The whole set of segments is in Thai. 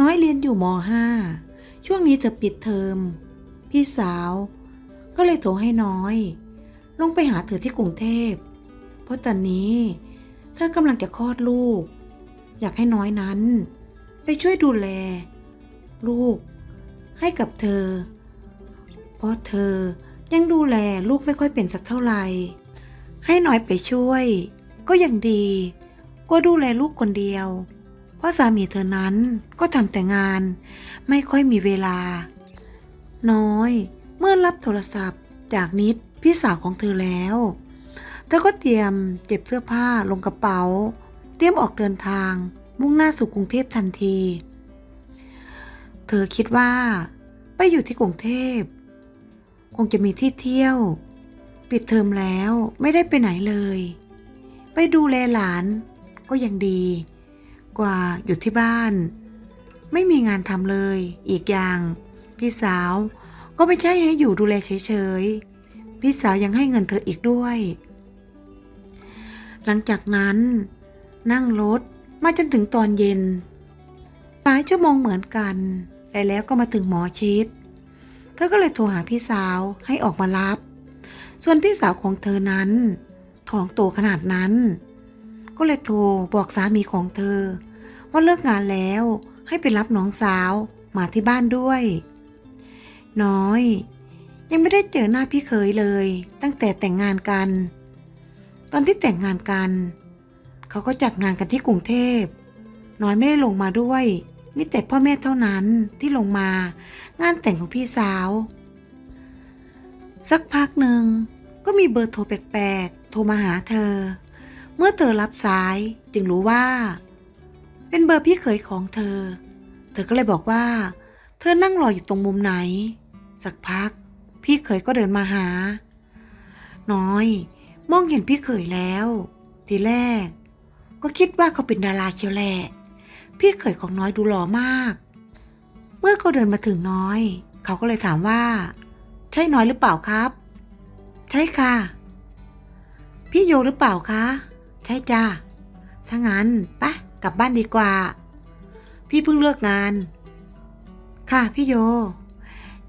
น้อยเรียนอยู่ม .5 ช่วงนี้จะปิดเทอม พี่สาว ก็เลยโทรให้น้อย ลงไปหาเธอที่กรุงเทพ เพราะตอนนี้ เธอกำลังจะคลอดลูก อยากให้น้อยนั้น ไปช่วยดูแล ลูก ให้กับเธอ เพราะเธอยังดูแลลูกไม่ค่อยเป็นสักเท่าไหร่ให้น้อยไปช่วย ก็ยังดีกว่าดูแลลูกคนเดียว เพราะสามีเธอนั้นก็ทำแต่งาน ไม่ค่อยมีเวลา น้อย เมื่อรับโทรศัพท์จากนิดพี่สาวของเธอแล้ว เธอก็เตรียมเก็บเสื้อผ้าลงกระเป๋า เตรียมออกเดินทาง มุ่งหน้าสู่กรุงเทพทันที เธอคิดว่า ไปอยู่ที่กรุงเทพ คงจะมีที่เที่ยว ปิดเทอมแล้วไม่ได้ไปไหนเลย ไปดูแลหลานก็ยังดี กว่าอยู่ที่บ้าน ไม่มีงานทำเลย อีกอย่าง พี่สาวก็ไม่ใช่ให้อยู่ดูแลเฉยๆ พี่สาวยังให้เงินเธออีกด้วย หลังจากนั้น นั่งรถมาจนถึงตอนเย็นหลายชั่วโมงเหมือนกันแต่แล้วก็มาถึงหมอชิด เธอก็เลยโทรหาพี่สาวให้ออกมารับ ส่วนพี่สาวของเธอนั้นท้องโตขนาดนั้น ก็เลยโทรบอกสามีของเธอ ว่าเลิกงานแล้วให้ไปรับน้องสาวมาที่บ้านด้วย น้อย ยังไม่ได้เจอหน้าพี่เคยเลย ตั้งแต่แต่งงานกัน ตอนที่แต่งงานกัน เขาก็จัดงานกันที่กรุงเทพ น้อยไม่ได้ลงมาด้วยมีแต่พ่อแม่เท่านั้นที่ลงมางานแต่งของพี่สาว สักพักหนึ่งก็มีเบอร์โทรแปลกๆ โทรมาหาเธอ เมื่อเธอรับสายจึงรู้ว่า เป็นเบอร์พี่เขยของเธอ เธอก็เลยบอกว่า เธอนั่งรออยู่ตรงมุมไหน สักพัก พี่เขยก็เดินมาหา น้อย มองเห็นพี่เขยแล้ว ทีแรก ก็คิดว่าเขาเป็นดาราเชียวแหละพี่เขยของน้อยดูหล่อมาก เมื่อเขาเดินมาถึงน้อย เขาก็เลยถามว่า ใช่น้อยหรือเปล่าครับ ใช่ค่ะ พี่โยหรือเปล่าคะ ใช่จ้าถ้างั้นปะ กลับบ้านดีกว่า พี่เพิ่งเลิกงาน ค่ะพี่โย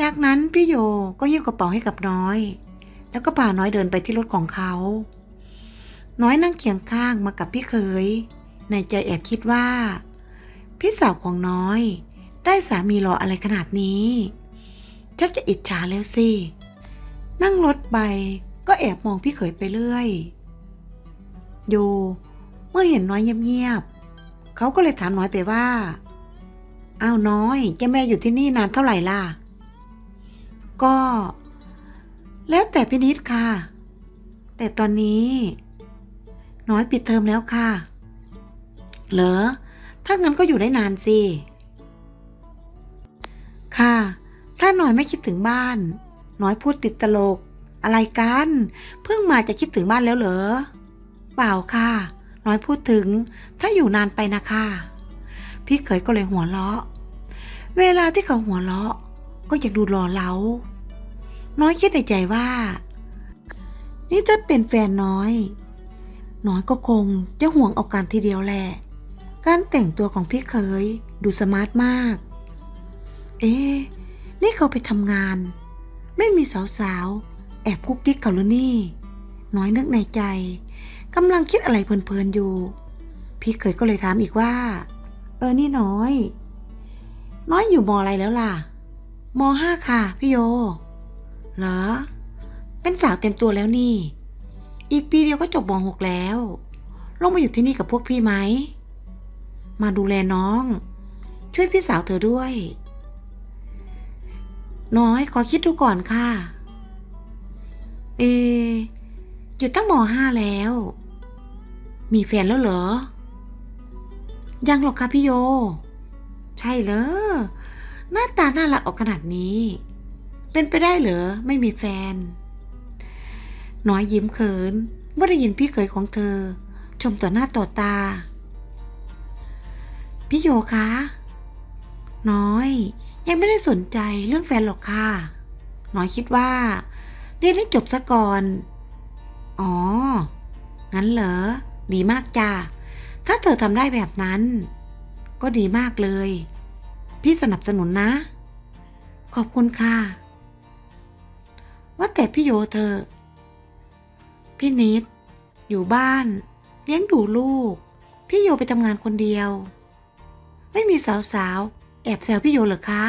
จากนั้นพี่โยก็ยิ้วกระเป๋าให้กับน้อย แล้วก็พาน้อยเดินไปที่รถของเขา น้อยนั่งเคียงข้างมากับพี่เคย ในใจแอบคิดว่า พี่สาวของน้อย ได้สามีหล่ออะไรขนาดนี้ชักจะอิจฉาแล้วสิ นั่งรถไปก็แอบมองพี่เขยไปเรื่อย โย เมื่อเห็นน้อยเงียบ เขาก็เลยถามน้อยไปว่า อ้าวน้อยเจ้าแม่อยู่ที่นี่นานเท่าไหร่ล่ะ ก็ แล้วแต่พินิษค่ะ แต่ตอนนี้ น้อยปิดเทอมแล้วค่ะ เหรอ ถ้างั้นก็อยู่ได้นานสิ ค่ะ ถ้าน้อยไม่คิดถึงบ้าน น้อยพูดติดตลก อะไรกัน เพิ่งมาจะคิดถึงบ้านแล้วเหรอ เปล่าค่ะ น้อยพูดถึง ถ้าอยู่นานไปนะคะ พี่เขยก็เลยหัวเราะ เวลาที่เขาหัวเราะ ก็อยากดูรอเล้า น้อยคิดในใจว่า นี่ถ้าเป็นแฟนน้อย น้อยก็คงจะห่วงเอาการทีเดียวแหละ การแต่งตัวของพี่เขยดูสมาร์ทมาก เอ๊ะนี่เขาไปทำงาน ไม่มีสาวๆ แอบกุ๊กกิ๊กเขาหรือนี่ น้อยนึกในใจ กำลังคิดอะไรเพลินๆอยู่ พี่เขยก็เลยถามอีกว่า เออนี่น้อย น้อยอยู่มออะไรแล้วล่ะมห้าค่ะ พี่โย เหรอ เป็นสาวเต็มตัวแล้วนี่ อีกปีเดียวก็จบมหกแล้ว ลงมาอยู่ที่นี่กับพวกพี่ไหม มาดูแลน้อง ช่วยพี่สาวเธอด้วย น้อยขอคิดดูก่อนค่ะ เอ อยู่ตั้งมห้าแล้ว มีแฟนแล้วเหรอ ยังหรอกค่ะพี่โย ใช่เหรอ หน้าตาน่ารักออกขนาดนี้ เป็นไปได้เหรอ ไม่มีแฟน น้อยยิ้มเขินเมื่อได้ยินพี่เขยของเธอ ชมต่อหน้าต่อตา พี่โยคะ น้อย ยังไม่ได้สนใจเรื่องแฟนหรอกค่ะ น้อยคิดว่า เรียนให้จบซะก่อน อ๋อ งั้นเหรอ ดีมากจ้า ถ้าเธอทำได้แบบนั้น ก็ดีมากเลย พี่สนับสนุนนะ ขอบคุณค่ะ ว่าแต่พี่โยเธอ พี่นิด อยู่บ้าน เลี้ยงดูลูก พี่โยไปทำงานคนเดียว ไม่มีสาวๆ แอบแซวพี่โยเหรอคะ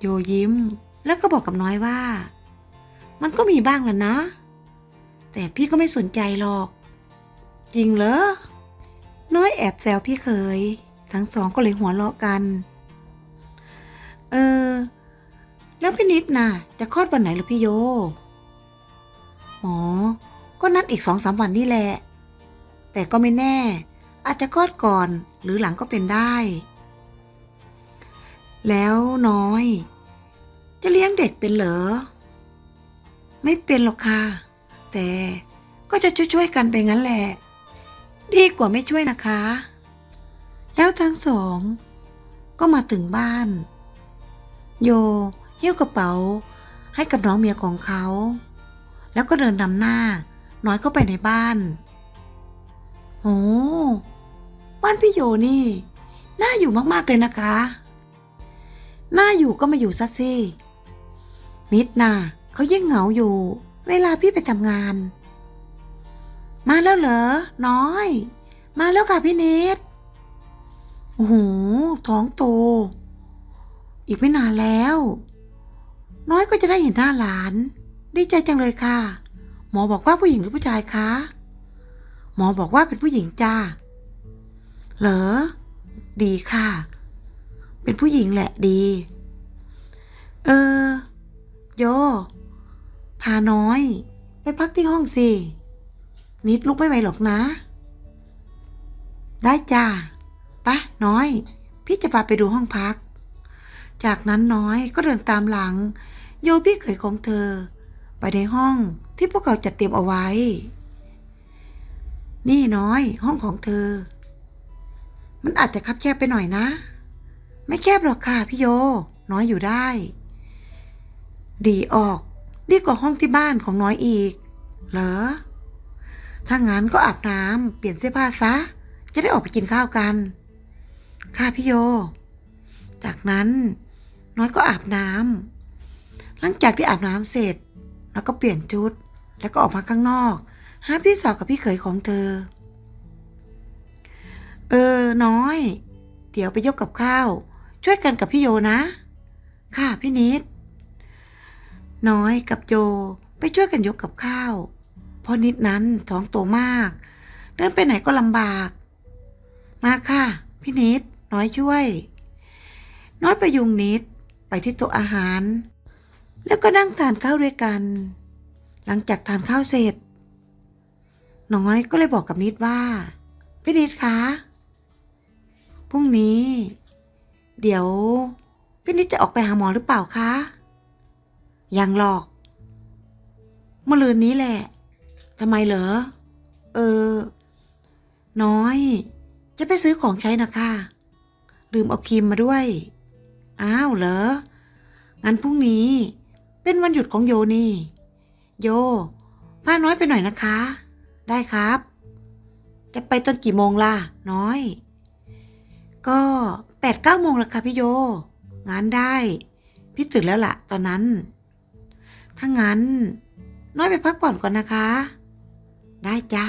โยยิ้มแล้วก็บอกกับน้อยว่า มันก็มีบ้างแหละนะ แต่พี่ก็ไม่สนใจหรอก จริงเหรอ น้อยแอบแซวพี่เคย ทั้งสองก็เลยหัวเราะกัน เออ แล้วพี่นิดน่ะ จะคลอดวันไหนหรือพี่โย อ๋อ ก็นัดอีกสองสามวันนี่แหละ แต่ก็ไม่แน่ อาจจะคลอดก่อนหรือหลังก็เป็นได้ แล้วน้อย จะเลี้ยงเด็กเป็นเหรอ ไม่เป็นหรอกค่ะ แต่ก็จะช่วยๆกันไปงั้นแหละ ดีกว่าไม่ช่วยนะคะ แล้วทั้งสอง ก็มาถึงบ้าน โยหิ้วกระเป๋าให้กับน้องเมียของเขา แล้วก็เดินนำหน้า น้อยเข้าไปในบ้านโอ้บ้านพี่โยนี่ น่าอยู่มากๆเลยนะคะ น่าอยู่ก็มาอยู่ซะสินิดน่ะเขายิ่งเหงาอยู่ เวลาพี่ไปทำงาน มาแล้วเหรอ น้อย มาแล้วค่ะพี่นิดโอ้โหท้องโต อีกไม่นานแล้ว น้อยก็จะได้เห็นหน้าหลาน ดีใจจังเลยค่ะ หมอบอกว่าผู้หญิงหรือผู้ชายคะ หมอบอกว่าเป็นผู้หญิงจ้า เหรอ ดีค่ะ เป็นผู้หญิงแหละดี เออ โย พาน้อย ไปพักที่ห้องสิ นิดลุกไม่ไหวหรอกนะ ได้จ้าไปะน้อย พี่จะพาไปดูห้องพัก จากนั้นน้อยก็เดินตามหลัง โยพี่เขยของเธอ ไปในห้องที่พวกเขาจัดเตรียมเอาไว้ นี่น้อยห้องของเธอ มันอาจจะคับแคบไปหน่อยนะ ไม่แคบหรอกค่ะพี่โย น้อยอยู่ได้ ดีออก ดีกว่าห้องที่บ้านของน้อยอีก เหรอ ถ้างั้นก็อาบน้ำเปลี่ยนเสื้อผ้าซะ จะได้ออกไปกินข้าวกัน ค่ะพี่โย จากนั้นน้อยก็อาบน้ำหลังจากที่อาบน้ำเสร็จแล้วก็เปลี่ยนชุด แล้วก็ออกมาข้างนอก หาพี่สาวกับพี่เขยของเธอ เออ น้อย เดี๋ยวไปยกกับข้าว ช่วยกันกับพี่โยนะ ค่ะพี่นิด น้อยกับโยไปช่วยกันยกกับข้าวเพราะนิดนั้นท้องโตมาก เดินไปไหนก็ลำบาก มาค่ะ พี่นิดน้อยช่วย น้อยไปยุงนิดไปที่โต๊ะอาหาร แล้วก็นั่งทานข้าวด้วยกัน หลังจากทานข้าวเสร็จ น้อยก็เลยบอกกับนิดว่า พี่นิดคะพรุ่งนี้ เดี๋ยวพี่นิดจะออกไปหาหมอหรือเปล่าคะ ยังหรอกเมื่อลืนนี้แหละทำไมเหรอ เออ น้อย จะไปซื้อของใช้นะคะลืมเอาครีมมาด้วย อ้าวเหรอ งั้นพรุ่งนี้ เป็นวันหยุดของโยนี่ โยพาน้อยไปหน่อยนะคะ ได้ครับ จะไปตอนกี่โมงล่ะ น้อย ก็แปดเก้าโมงล้วค่ะพี่โย งานได้ พี่ตื่นแล้วล่ะ ตอนนั้น ถ้างั้น น้อยไปพักผ่อนก่อนนะคะ ได้จ้า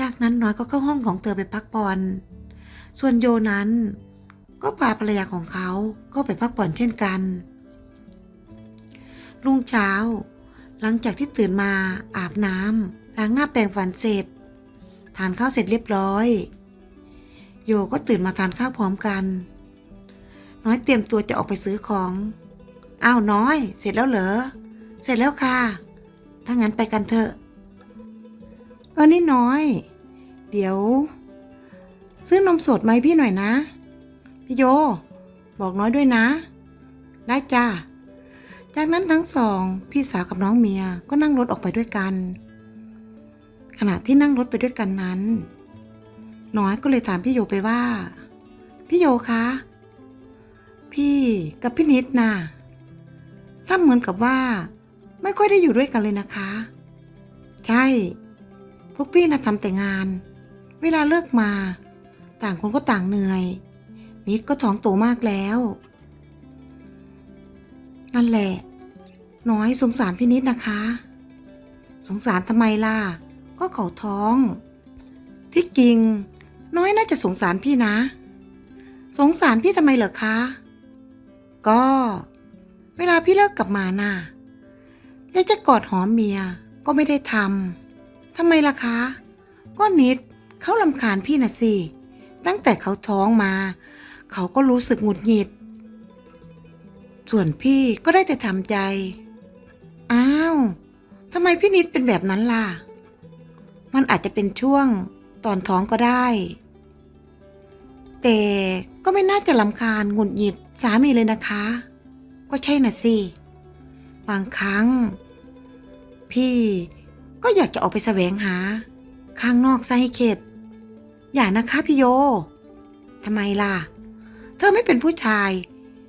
จากนั้นน้อยก็เข้าห้องของเธอไปพักผ่อน ส่วนโยนั้น ก็พาภรรยาของเขาก็ไปพักผ่อนเช่นกัน รุ่งเช้า หลังจากที่ตื่นมาอาบน้ำล้างหน้าแปรงฟันเสร็จ ทานข้าวเสร็จเรียบร้อย โยก็ตื่นมาทานข้าวพร้อมกัน น้อยเตรียมตัวจะออกไปซื้อของอ้าวน้อย เสร็จแล้วเหรอ เสร็จแล้วค่ะ ถ้างั้นไปกันเถอะ เออนี่น้อย เดี๋ยว ซื้อนมสดมาให้พี่หน่อยนะ พี่โย บอกน้อยด้วยนะ ได้จ้าจากนั้นทั้งสอง พี่สาวกับน้องเมียก็นั่งรถออกไปด้วยกัน ขณะที่นั่งรถไปด้วยกันนั้น น้อยก็เลยถามพี่โยไปว่า พี่โยคะพี่กับพี่นิดน่ะถ้าเหมือนกับว่า ไม่ค่อยได้อยู่ด้วยกันเลยนะคะ ใช่ พวกพี่นะทำแต่งาน เวลาเลิกมา ต่างคนก็ต่างเหนื่อย นิดก็ท้องโตมากแล้ว นั่นแหละ น้อยสงสารพี่นิดนะคะ สงสารทำไมล่ะ ก็เขาท้อง ที่จริง น้อยน่าจะสงสารพี่นะ สงสารพี่ทำไมเหรอคะ ก็ เวลาพี่เลิกกลับมาน่ะ ยากจะกอดหอมเมียก็ไม่ได้ทำทำไมล่ะคะ ก็นิดเขาลำคาญพี่น่ะสิ ตั้งแต่เขาท้องมา เขาก็รู้สึกหงุดหงิด ส่วนพี่ก็ได้แต่ทำใจ อ้าวทำไมพี่นิดเป็นแบบนั้นล่ะ มันอาจจะเป็นช่วงตอนท้องก็ได้ แต่ก็ไม่น่าจะลำคาญหงุดหงิดสามีเลยนะคะ ก็ใช่น่ะสิ บางครั้ง พี่ก็อยากจะออกไปแสวงหา ข้างนอกซะให้เข็ด อย่านะคะพี่โยทำไมล่ะ เธอไม่เป็นผู้ชาย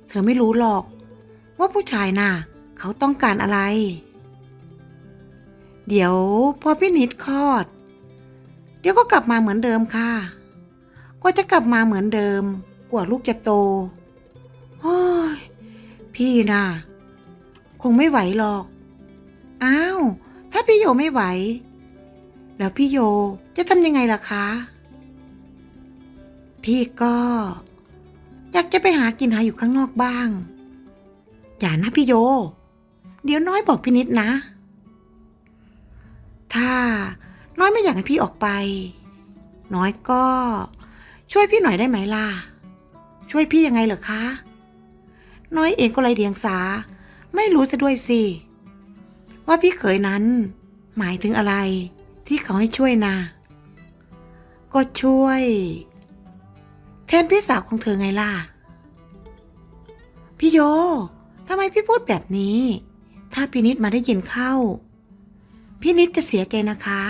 เธอไม่รู้หรอก ว่าผู้ชายน่ะ เขาต้องการอะไร เดี๋ยวพอพี่นิดคลอด เดี๋ยวก็กลับมาเหมือนเดิมค่ะ ก็จะกลับมาเหมือนเดิม กว่าลูกจะโตโอ้ยพี่น่ะ คงไม่ไหวหรอก อ้าว ถ้าพี่โยไม่ไหว แล้วพี่โยจะทำยังไงล่ะคะ พี่ก็ อยากจะไปหากินหาอยู่ข้างนอกบ้าง อย่านะพี่โย เดี๋ยวน้อยบอกพี่นิดนะ ถ้าน้อยไม่อยากให้พี่ออกไป น้อยก็ ช่วยพี่หน่อยได้ไหมล่ะ ช่วยพี่ยังไงเหรอคะ น้อยเองก็ไรเดียงสา ไม่รู้ซะด้วยสิ ว่าพี่เขยนั้น หมายถึงอะไร ที่เขาให้ช่วยนะก็ช่วย แทนพี่สาวของเธอไงล่ะ พี่โยทำไมพี่พูดแบบนี้ ถ้าพี่นิดมาได้ยินเข้า พี่นิดจะเสียใจนะคะ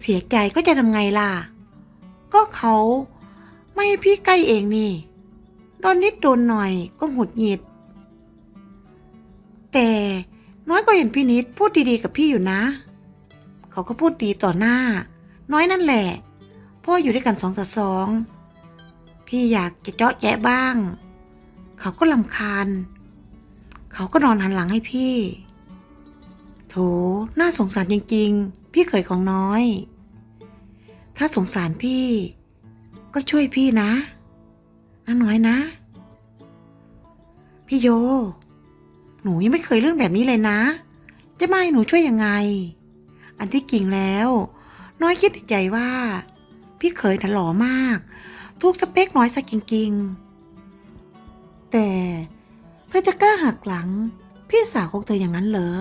เสียใจก็จะทำไงล่ะ ก็เขาไม่ให้พี่ใกล้เองนี่โดนนิดโดนหน่อยก็หงุดหงิด แต่น้อยก็เห็นพี่นิดพูดดีๆกับพี่อยู่นะ เขาก็พูดดีต่อหน้า น้อยนั่นแหละ พ่ออยู่ด้วยกันสองต่อสอง พี่อยากจะเจาะแจ๊ะบ้าง เขาก็ลำคาญ เขาก็นอนหันหลังให้พี่ โถ น่าสงสารจริง ๆ พี่เขยของน้อย ถ้าสงสารพี่ ก็ช่วยพี่นะน้าน้อยนะ พี่โย หนูยังไม่เคยเรื่องแบบนี้เลยนะ จะมาให้หนูช่วยยังไง อันที่กิ่งแล้ว น้อยคิดในใจว่า พี่เขยน่ะหล่อมาก ทุกสเปคน้อยสักจริงๆ แต่เธอจะกล้าหักหลัง พี่สาวของเธออย่างนั้นเหรอ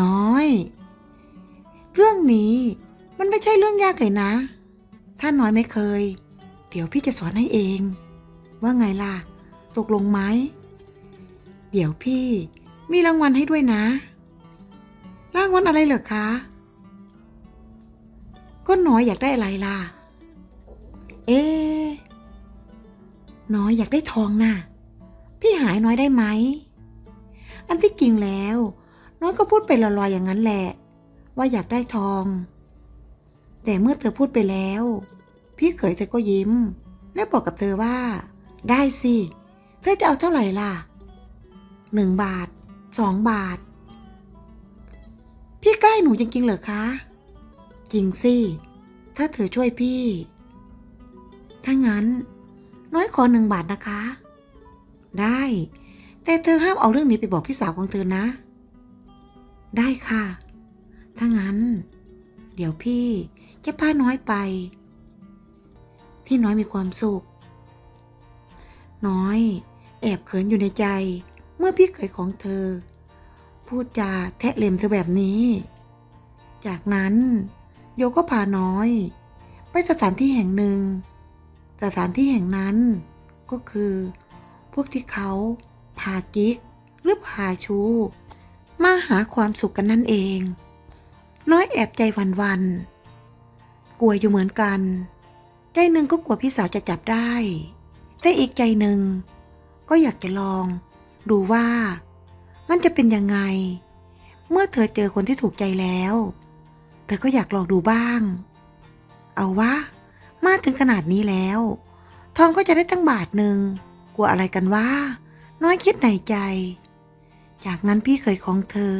น้อย เรื่องนี้มันไม่ใช่เรื่องยากเลยนะ ถ้าน้อยไม่เคย เดี๋ยวพี่จะสอนให้เอง ว่าไงล่ะ ตกลงไหม เดี๋ยวพี่มีรางวัลให้ด้วยนะ รางวัลอะไรเหรอคะ ก็น้อยอยากได้อะไรล่ะ เอ๊ะน้อยอยากได้ทองน่ะ พี่หายน้อยได้ไหม อันที่จริงแล้ว น้อยก็พูดไปลอยๆอย่างนั้นแหละ ว่าอยากได้ทอง แต่เมื่อเธอพูดไปแล้ว พี่เขยเธอก็ยิ้ม และบอกกับเธอว่า ได้สิ เธอจะเอาเท่าไหร่ล่ะ หนึ่งบาทสองบาท พี่ใกล้หนูจริงๆเหรอคะจริงสิ ถ้าเธอช่วยพี่ ถ้างั้น น้อยขอหนึ่งบาทนะคะ ได้ แต่เธอห้ามเอาเรื่องนี้ไปบอกพี่สาวของเธอนะ ได้ค่ะ ถ้างั้น เดี๋ยวพี่จะพาน้อยไป ที่น้อยมีความสุข น้อย แอบเขินอยู่ในใจ เมื่อพี่เขยของเธอ พูดจาแทะเล็มเธอแบบนี้ จากนั้น โยก็พาน้อย ไปสถานที่แห่งหนึ่ง สถานที่แห่งนั้นก็คือ พวกที่เขาพากิ๊กหรือพาชูมาหาความสุขกันนั่นเอง น้อยแอบใจวันวันๆกลัวอยู่เหมือนกัน ใจหนึ่งก็กลัวพี่สาวจะจับได้ แต่อีกใจหนึ่งก็อยากจะลอง ดูว่า มันจะเป็นยังไง เมื่อเธอเจอคนที่ถูกใจแล้ว เธอก็อยากลองดูบ้าง เอาวะมาถึงขนาดนี้แล้ว ทองก็จะได้ตั้งบาทหนึ่งกลัวอะไรกันว่า น้อยคิดในใจ จากนั้นพี่เคยของเธอ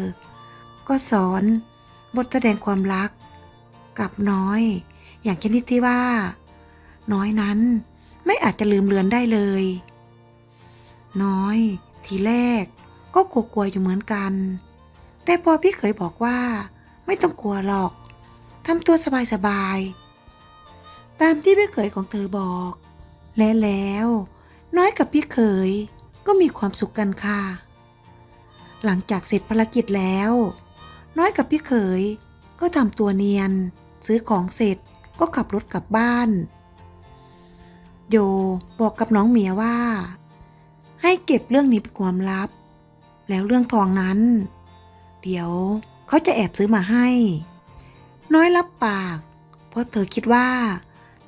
ก็สอนบทแสดงความรัก กับน้อย อย่างชนิดที่ว่า น้อยนั้นไม่อาจจะลืมเลือนได้เลย น้อย ทีแรก ก็กลัวๆอยู่เหมือนกัน แต่พอพี่เคยบอกว่า ไม่ต้องกลัวหรอกทำตัวสบายๆตามที่พี่เขยของเธอบอก และแล้ว น้อยกับพี่เขยก็มีความสุขกันค่ะ หลังจากเสร็จภารกิจแล้ว น้อยกับพี่เขยก็ทำตัวเนียน ซื้อของเสร็จก็ขับรถกลับบ้าน โยบอกกับน้องเมียว่า ให้เก็บเรื่องนี้เป็นความลับ แล้วเรื่องทองนั้น เดี๋ยวเขาจะแอบซื้อมาให้ น้อยรับปาก เพราะเธอคิดว่า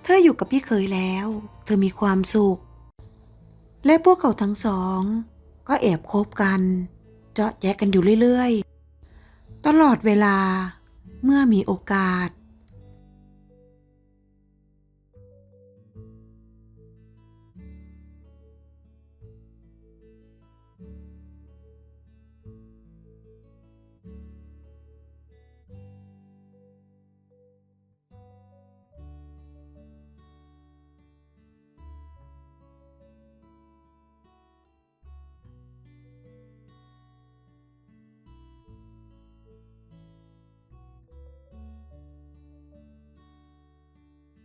เธออยู่กับพี่เคยแล้ว เธอมีความสุข และพวกเขาทั้งสอง ก็แอบคบกัน เจาะแจ๊กกันอยู่เรื่อยๆ ตลอดเวลาเมื่อมีโอกาส